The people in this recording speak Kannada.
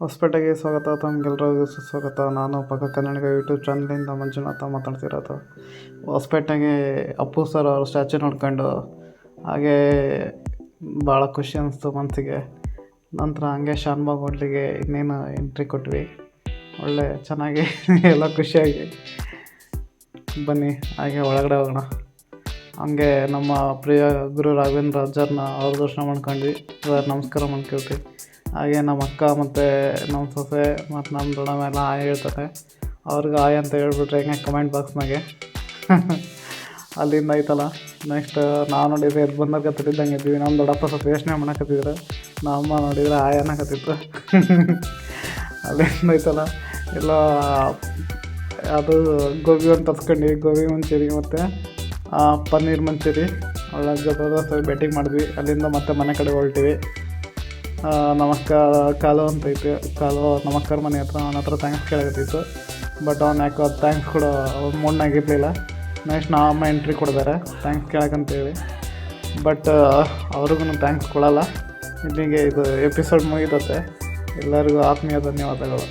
ಹೊಸಪೇಟೆಗೆ ಸ್ವಾಗತ ತಮಗೆಲ್ಲರಿಗೂ ಸುಸ್ವಾಗತ ನಾನು ಪಕ್ಕ ಕನ್ನಡಿಗ ಯೂಟ್ಯೂಬ್ ಚಾನಲಿಂದ ಮಂಜುನಾಥ ಮಾತಾಡ್ತಿರೋದು. ಹೊಸಪೇಟೆಗೆ ಅಪ್ಪು ಸರ್ ಅವ್ರ ಸ್ಟ್ಯಾಚು ನೋಡ್ಕೊಂಡು, ಹಾಗೇ ಭಾಳ ಖುಷಿ ಅನ್ನಿಸ್ತು ಮನಸ್ಸಿಗೆ ನಂತರ ಹಂಗೆ ಶಾನ್ಬಾಗ್ ಹೋಟ್ಲಿಗೆ ಇನ್ನೇನು ಎಂಟ್ರಿ ಕೊಟ್ವಿ. ಒಳ್ಳೆ, ಚೆನ್ನಾಗಿ, ಎಲ್ಲ ಖುಷಿಯಾಗಿ. ಬನ್ನಿ, ಹಾಗೆ ಒಳಗಡೆ ಹೋಗೋಣ. ಹಂಗೆ ನಮ್ಮ ಪ್ರಿಯ ಗುರು ರಾಘವೇಂದ್ರ ರಾಜರನ್ನ ಅವ್ರ ದರ್ಶನ ಮಾಡ್ಕೊಂಡ್ವಿ. ಸರ್, ನಮಸ್ಕಾರ ಮಾಡ್ಕೊಳ್ತೀವಿ. ಹಾಗೆ ನಮ್ಮ ಅಕ್ಕ ಮತ್ತು ನಮ್ಮ ಸೊಸೆ ಮತ್ತು ನಮ್ಮ ದೊಡ್ಡಮ್ಮ ಎಲ್ಲ ಆಯ್ ಹೇಳ್ತಾರೆ. ಅವ್ರಿಗೆ ಆಯ್ ಅಂತ ಹೇಳ್ಬಿಟ್ರೆ ಹೆಂಗೆ ಕಮೆಂಟ್ ಬಾಕ್ಸ್ನಾಗೆ ಅಲ್ಲಿಂದ ಐತಲ್ಲ ನೆಕ್ಸ್ಟ್ ನಾವು ನೋಡಿದ್ರೆ ಎದ್ದು ಬಂದಾಗ ಕತ್ತಿದ್ದಂಗೆ ಇದ್ದೀವಿ. ನಮ್ಮ ದೊಡ್ಡಪ್ಪ ಸ್ವಲ್ಪ ಯೋಚನೆ ಮಾಡಕತ್ತಿದ್ರು. ನಮ್ಮ ಅಮ್ಮ ನೋಡಿದ್ರೆ ಆಯ್ ಅನ್ನಕತ್ತಿತ್ತು. ಅಲ್ಲಿಂದ ಐತಲ್ಲ ಎಲ್ಲ ಅದು ಗೋಬಿ ಒಂದು ತರ್ಸ್ಕೊಂಡು ಗೋಬಿ ಮಂಚೂರಿ ಮತ್ತು ಪನ್ನೀರ್ ಮಂಚೂರಿ, ಒಳ್ಳೆ ಜೊತೆ ಬೆಟ್ಟಿಂಗ್ ಮಾಡಿದ್ವಿ. ಅಲ್ಲಿಂದ ಮತ್ತೆ ಮನೆ ಕಡೆ ಹೊರಟಿವಿ. ನಮಸ್ಕಾರ, ಕಾಲು ಅಂತ ಐತೆ. ಕಾಲು, ನಮಸ್ಕಾರ ಮನೆ ಹತ್ರ, ಅವನ ಹತ್ರ ಥ್ಯಾಂಕ್ಸ್ ಕೇಳಕತ್ತಿತ್ತು ಬಟ್ ಅವ್ನು ಯಾಕೋ ಥ್ಯಾಂಕ್ಸ್ ಕೊಡೋ ಮೂಡ್ನಾಗ ಇರಲಿಲ್ಲ. ನೆಕ್ಸ್ಟ್ ನಮ್ಮ ಅಮ್ಮ ಎಂಟ್ರಿ ಕೊಡ್ತಾರೆ. ಥ್ಯಾಂಕ್ಸ್ ಕೇಳಕ್ಕಂತೇಳಿ ಬಟ್ ಅವ್ರಿಗೂ ಥ್ಯಾಂಕ್ಸ್ ಕೊಡಲ್ಲ. ಇಲ್ಲಿಗೆ ಇದು ಎಪಿಸೋಡ್ ಮುಗಿತತೆ. ಎಲ್ಲರಿಗೂ ಆತ್ಮೀಯ ಧನ್ಯವಾದಗಳು.